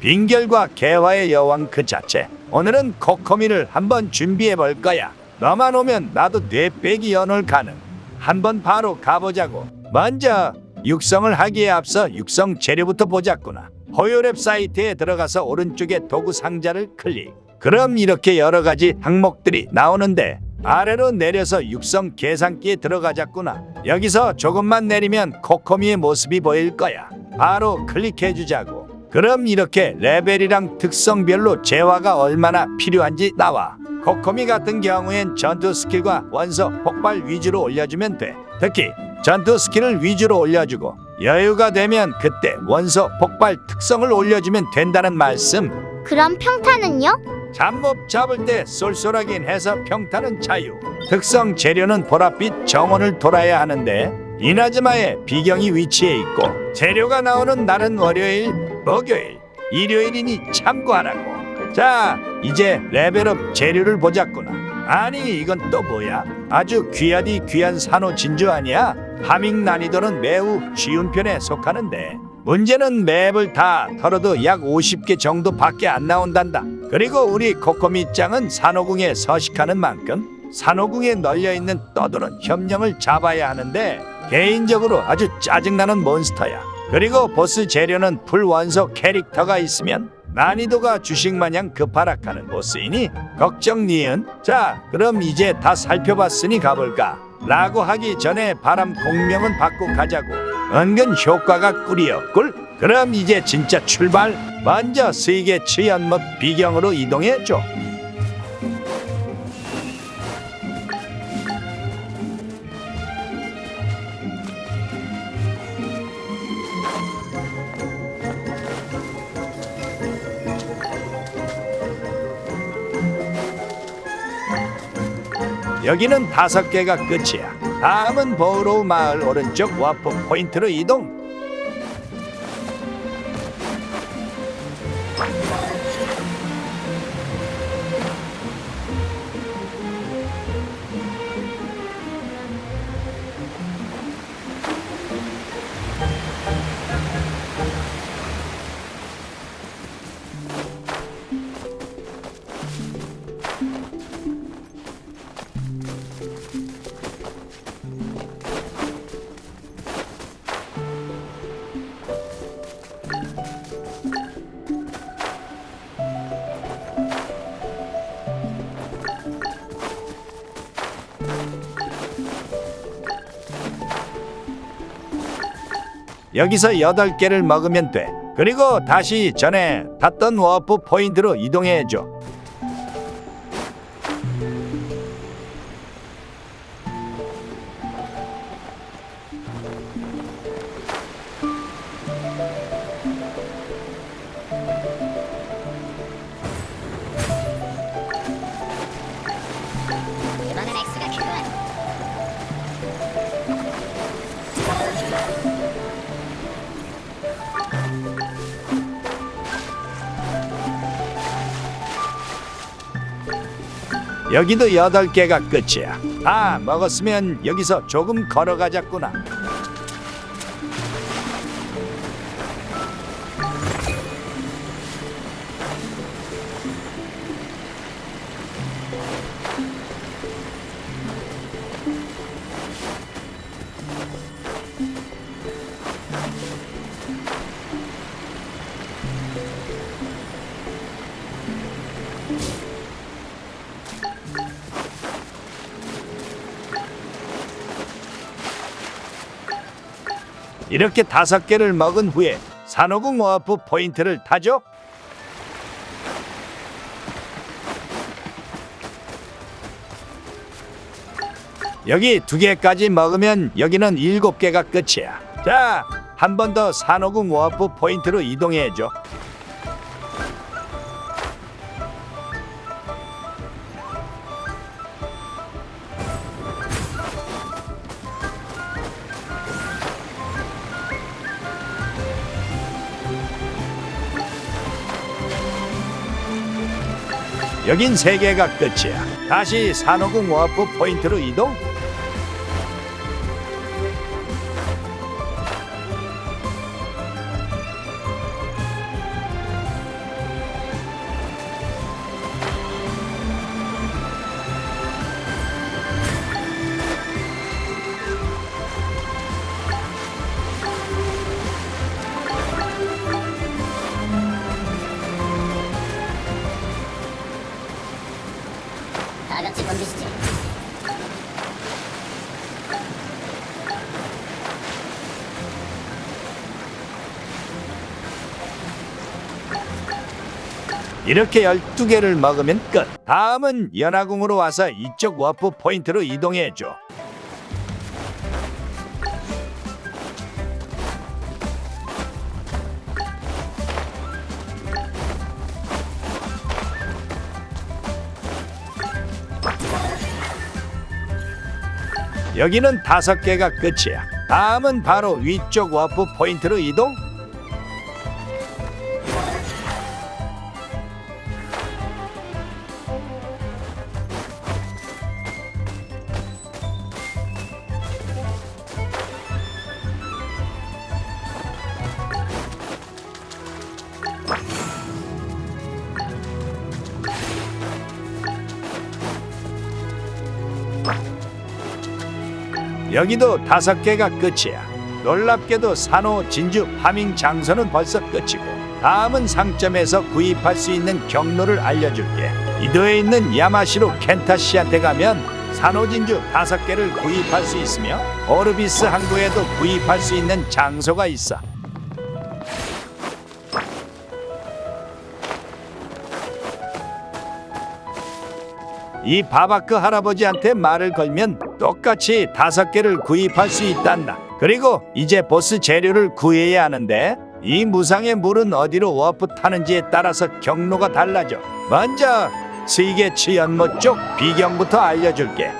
빙결과 개화의 여왕 그 자체. 오늘은 코코미를 한번 준비해 볼 거야. 너만 오면 나도 뇌빼기 연을 가능. 한번 바로 가보자고. 먼저 육성을 하기에 앞서 육성 재료부터 보자꾸나. 호요랩 사이트에 들어가서 오른쪽에 도구 상자를 클릭. 그럼 이렇게 여러 가지 항목들이 나오는데 아래로 내려서 육성 계산기에 들어가자꾸나. 여기서 조금만 내리면 코코미의 모습이 보일 거야. 바로 클릭해 주자고. 그럼 이렇게 레벨이랑 특성별로 재화가 얼마나 필요한지 나와. 코코미 같은 경우엔 전투 스킬과 원소 폭발 위주로 올려주면 돼. 특히 전투 스킬을 위주로 올려주고 여유가 되면 그때 원소 폭발 특성을 올려주면 된다는 말씀. 그럼 평타는요? 잡몹 잡을 때 쏠쏠하긴 해서 평타는 자유. 특성 재료는 보랏빛 정원을 돌아야 하는데 이나즈마에 비경이 위치해 있고 재료가 나오는 날은 월요일, 목요일, 일요일이니 참고하라고. 자, 이제 레벨업 재료를 보자꾸나. 아니 이건 또 뭐야? 아주 귀하디 귀한 산호 진주 아니야? 파밍 난이도는 매우 쉬운 편에 속하는데 문제는 맵을 다 털어도 약 50개 정도밖에 안 나온단다. 그리고 우리 코코미짱은 산호궁에 서식하는 만큼 산호궁에 널려 있는 떠도는 협령을 잡아야 하는데 개인적으로 아주 짜증나는 몬스터야. 그리고 보스 재료는 풀원소 캐릭터가 있으면 난이도가 주식 마냥 급하락하는 보스이니 걱정 니은. 자, 그럼 이제 다 살펴봤으니 가볼까? 라고 하기 전에 바람 공명은 받고 가자고. 은근 효과가 꿀이었꿀. 그럼 이제 진짜 출발. 먼저 세계 치연못 비경으로 이동해 줘. 여기는 다섯 개가 끝이야. 다음은 버로우 마을 오른쪽 와프 포인트로 이동. 여기서 여덟 개를 먹으면 돼. 그리고 다시 전에 탔던 워프 포인트로 이동해 줘. 여기도 여덟 개가 끝이야. 다 먹었으면 여기서 조금 걸어가자꾸나. 이렇게 다섯 개를 먹은 후에 산호궁 워프 포인트를 타죠. 여기 두 개까지 먹으면 여기는 일곱 개가 끝이야. 자, 한 번 더 산호궁 워프 포인트로 이동해 줘. 여긴 세 개가 끝이야. 다시 산호궁 워프 포인트로 이동. 이렇게 12개를 먹으면 끝. 다음은 연화궁으로 와서 이쪽 워프 포인트로 이동해줘. 여기는 다섯 개가 끝이야. 다음은 바로 위쪽 워프 포인트로 이동. 여기도 다섯 개가 끝이야. 놀랍게도 산호 진주 파밍 장소는 벌써 끝이고 다음은 상점에서 구입할 수 있는 경로를 알려줄게. 이도에 있는 야마시로 켄타시한테 가면 산호 진주 다섯 개를 구입할 수 있으며 오르비스 항구에도 구입할 수 있는 장소가 있어. 이 바바크 할아버지한테 말을 걸면 똑같이 다섯 개를 구입할 수 있단다. 그리고 이제 보스 재료를 구해야 하는데 이 무상의 물은 어디로 워프 타는지에 따라서 경로가 달라져. 먼저 세계 치 연못 쪽 비경부터 알려줄게.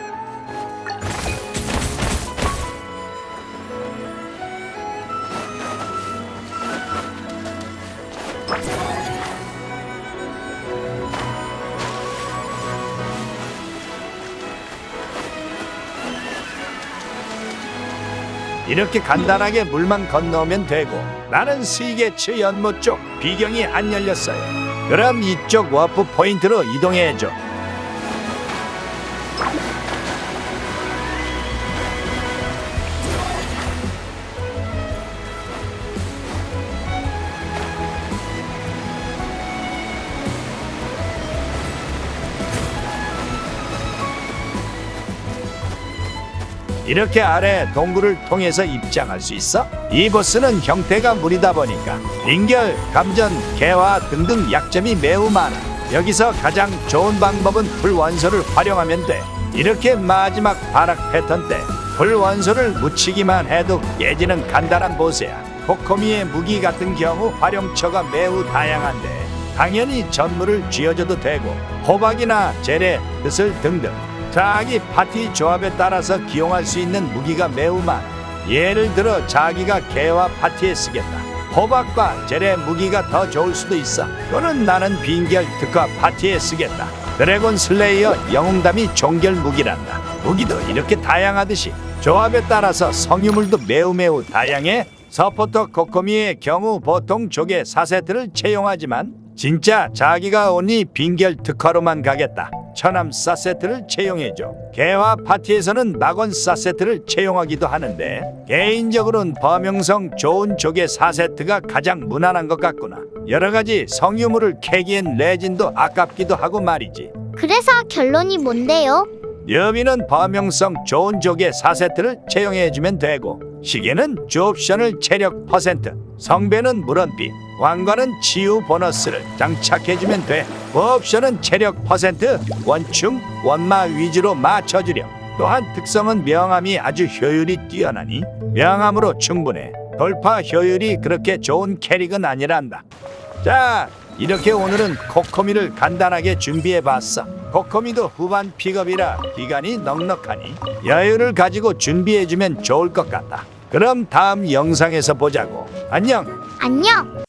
이렇게 간단하게 물만 건너면 되고 나는 세계치 연못 쪽 비경이 안 열렸어요. 그럼 이쪽 워프 포인트로 이동해줘. 이렇게 아래 동굴을 통해서 입장할 수 있어? 이 보스는 형태가 무리다 보니까 빙결, 감전, 개화 등등 약점이 매우 많아. 여기서 가장 좋은 방법은 불원소를 활용하면 돼. 이렇게 마지막 바락 패턴 때 불원소를 묻히기만 해도 깨지는 간단한 보스야. 코코미의 무기 같은 경우 활용처가 매우 다양한데 당연히 전물을 쥐어줘도 되고 호박이나 재래, 드슬 등등 자기 파티 조합에 따라서 기용할 수 있는 무기가 매우 많아. 예를 들어 자기가 개와 파티에 쓰겠다. 호박과 젤의 무기가 더 좋을 수도 있어. 또는 나는 빙결 특화 파티에 쓰겠다. 드래곤 슬레이어 영웅담이 종결 무기란다. 무기도 이렇게 다양하듯이 조합에 따라서 성유물도 매우 매우 다양해. 서포터 코코미의 경우 보통 조개 4세트를 채용하지만 진짜 자기가 오니 빙결 특화로만 가겠다. 천암 4세트를 채용해줘. 개화 파티에서는 낙원 4세트를 채용하기도 하는데 개인적으로는 범용성 좋은 조개 4세트가 가장 무난한 것 같구나. 여러 가지 성유물을 캐기엔 레진도 아깝기도 하고 말이지. 그래서 결론이 뭔데요? 여비는 범용성 좋은 조개 4세트를 채용해주면 되고 시계는 주옵션을 체력 퍼센트 성배는 물원비 왕관은 치유 보너스를 장착해주면 돼 옵션은 체력 퍼센트 원충 원마 위주로 맞춰주렴 또한 특성은 명함이 아주 효율이 뛰어나니 명함으로 충분해 돌파 효율이 그렇게 좋은 캐릭은 아니란다 자, 이렇게 오늘은 코코미를 간단하게 준비해봤어. 코코미도 후반 픽업이라 기간이 넉넉하니 여유를 가지고 준비해주면 좋을 것 같다. 그럼 다음 영상에서 보자고. 안녕. 안녕.